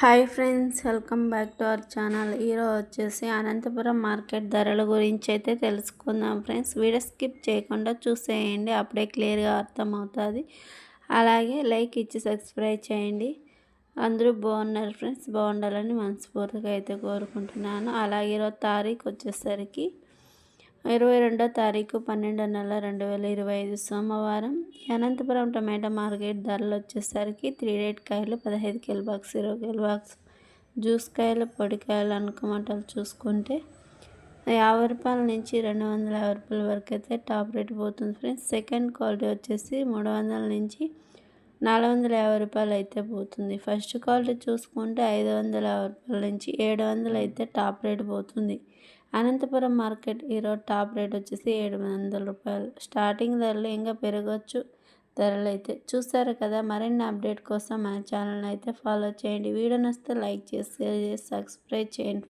Hi friends welcome back to our channel. ఈరోజు వచ్చేసి Anantapuram market ధరల గురించి అయితే తెలుసుకుందాం ఫ్రెండ్స్. వీడియో స్కిప్ చేయకుండా చూసేయండి అప్పుడే క్లియర్గా అర్థమవుతుంది. అలాగే లైక్ ఇచ్చి సబ్స్క్రైబ్ చేయండి. అందరూ బాగున్నారు ఫ్రెండ్స్ బాగుండాలని మనస్ఫూర్తిగా అయితే కోరుకుంటున్నాను. అలాగే ఈరోజు తారీఖు వచ్చేసరికి ఇరవై రెండో తారీఖు పన్నెండో నెల రెండు వేల ఇరవై ఐదు సోమవారం అనంతపురం టమాటా మార్కెట్ ధరలు వచ్చేసరికి త్రీ రేట్ కాయలు పదహైదు కిలో బాక్స్ ఇరవై కిలో బాక్స్ జ్యూస్ కాయలు పొడికాయలు అనుకోమంటలు చూసుకుంటే యాభై రూపాయల నుంచి రెండు వందల యాభై రూపాయల వరకు అయితే టాప్ రేట్ పోతుంది ఫ్రెండ్స్. సెకండ్ క్వాలిటీ వచ్చేసి మూడు వందల నుంచి నాలుగు వందల యాభై రూపాయలు అయితే పోతుంది. ఫస్ట్ క్వాలిటీ చూసుకుంటే ఐదు వందల యాభై రూపాయల నుంచి ఏడు వందలు అయితే టాప్ రేట్ పోతుంది. అనంతపురం మార్కెట్ ఈరోజు టాప్ రేట్ వచ్చేసి ఏడు వందల రూపాయలు. స్టార్టింగ్ ధరలు ఇంకా పెరగచ్చు ధరలు అయితే చూసారు కదా మరిన్ని అప్డేట్ కోసం మన ఛానల్ అయితే ఫాలో చేయండి. వీడియో నచ్చితే లైక్ చేసి సబ్స్క్రైబ్ చేయండి.